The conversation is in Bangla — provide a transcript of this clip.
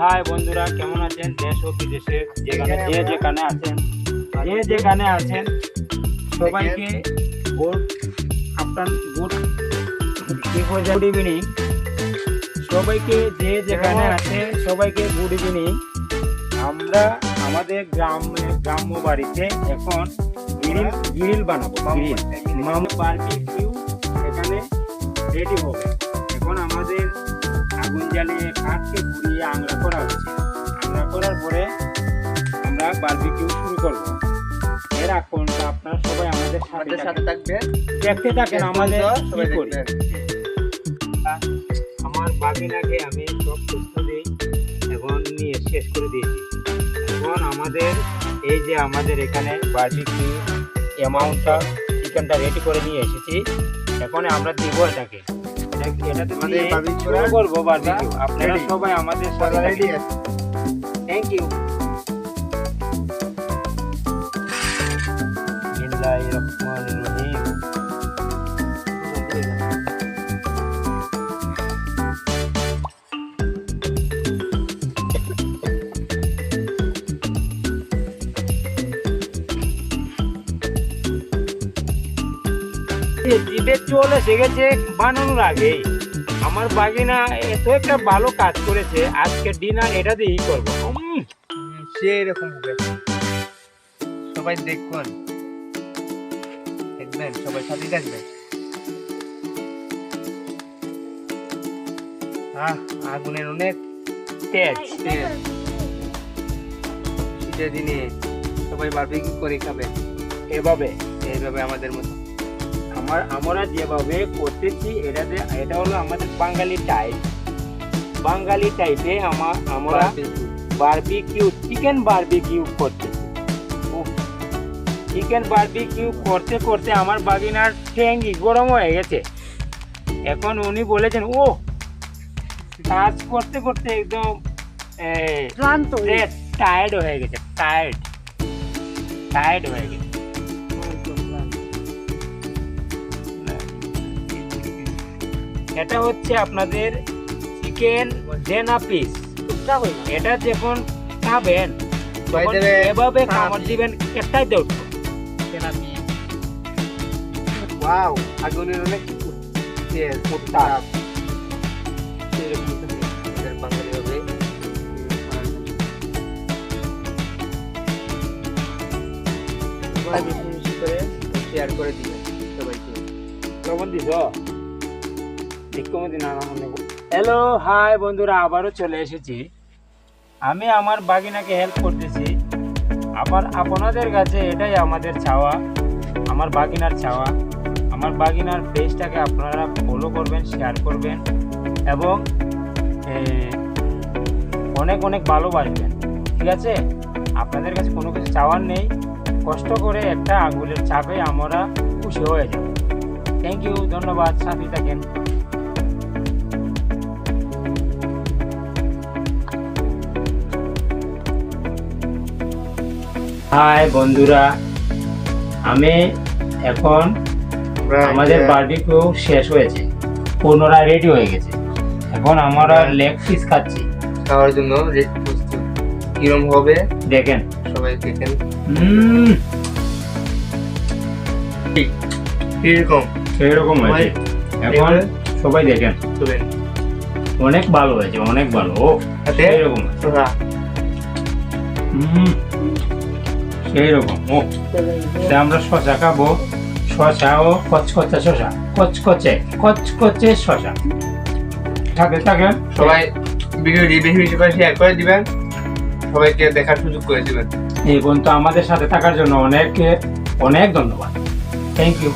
হাই বন্ধুরা কেমন আছেন? দেশ ও বিদেশে যেখানে যে যেখানে আছেন যে যেখানে আছেন সবাইকে good after good good evening সবাইকে যে যেখানে আছে সবাইকে গুড ইভিনিং আমরা আমাদের গ্রাম গ্রাম্য বাড়িতে এখন গ্রিল গ্রিল বানাবো। গ্রিল মামু বারবিকিউ এখানে রেডি হবে। এখন আমাদের আগুন জ্বালিয়ে কাঠকে পুড়িয়ে আংরা করা হচ্ছে। আংরা করার পরে আমরা বারবিকিউ শুরু করব। এর আগ পর্যন্ত আপনারা সবাই আমাদের সাথে সাথে থাকবেন। দেখতে থাকেন আমাদের সবাই। দেখবেন। আমার বাগিনাকে আমি সব দিই এখন নিয়ে শেষ করে দিয়েছি। এখন আমাদের এই যে আমাদের এখানে বার্বিকিউ অ্যামাউন্টটা চিকেনটা রেডি করে নিয়ে এসেছি এখন আমরা দিব এটাকে। এটা- আমাদের করব বার্বিকিউ আপনারা সবাই আমাদের সাথে রেডি আছে থ্যাংক ইউ বিসমিল্লাহির রহমানির জিভে চলে এসে গেছে বানানোর আগে আমার বাগিনা এত একটা ভালো কাজ করেছে আজকে ডিনার এটা দিয়েই করব। সেই রকম হবে। সবাই দেখুন। দেখবেন সবাই সাথে আহ আগুনের অনেক তেজ তেল শীতের দিনে সবাই বারবিকিউ করে খাবে। এভাবে এইভাবে আমাদের মতো। আমার আমরা যেভাবে করতেছি এটাতে এটা হলো আমাদের বাঙালি টাইপ বাঙালি টাইপে আমার আমরা। বারবিকিউ চিকেন বারবিকিউ করতেছি। চিকেন বারবিকিউ করতে করতে আমার বাগিনার ট্যাঙ্গি গরম হয়ে গেছে। এখন উনি বলেছেন ও কাজ করতে করতে একদম ক্লান্ত টায়ার্ড হয়ে গেছে টায়ার্ড টায়ার্ড হয়ে গেছে। এটা হচ্ছে আপনাদের চিকেন জেনা পিস এটা যখন খাবেন এভাবে খাবার দিবেন একটাই দেব ওয়াও আগুনের অনেক তেল তাপ। সেরকম থাকে আমাদের বাঙালি হবে বেশি বেশি করে শেয়ার করে দিবেন সবাইকে। লবণ দিছ? হ্যালো হাই বন্ধুরা, আবারও চলে এসেছি। আমি আমার বাগিনাকে হেল্প করতেছি। আবার আপনাদের কাছে এটাই আমাদের চাওয়া, আমার বাগিনার চাওয়া। আমার বাগিনার পেজটাকে আপনারা ফলো করবেন শেয়ার করবেন এবং অনেক অনেক ভালোবাসবেন ঠিক আছে? আপনাদের কাছে কোনো কিছু চাওয়ার নেই। কষ্ট করে একটা আঙ্গুলের চাপে আমরা খুশি হয়ে যাব। থ্যাংক ইউ ধন্যবাদ, সাথে থাকেন। হাই বন্ধুরা আমি এখন আমাদের বার্বিকিউ শেষ হয়েছে পুনরায় রেডি হয়ে গেছে। এখন আমরা লেগ পিস খাচ্ছি। খাওয়ার জন্য রেড প্রস্তুত কিরম হবে? দেখেন। সবাই দেখেন। হুম। কীরকম? সেরকম হয়েছে। এখন সবাই দেখেন। অনেক ভালো হয়েছে অনেক ভালো। ও সোজা হুম। সেই রকম ও আমরা শশা খাব। শশা ও কচকচে শশা। কচকচে কচকচে শশা। থাকে থাকে। সবাই ভিডিওটি বেশি বেশি করে শেয়ার করে দিবেন। সবাইকে দেখার সুযোগ করে দিবেন। এই বন্ধু আমাদের সাথে থাকার জন্য অনেক অনেক ধন্যবাদ। Thank you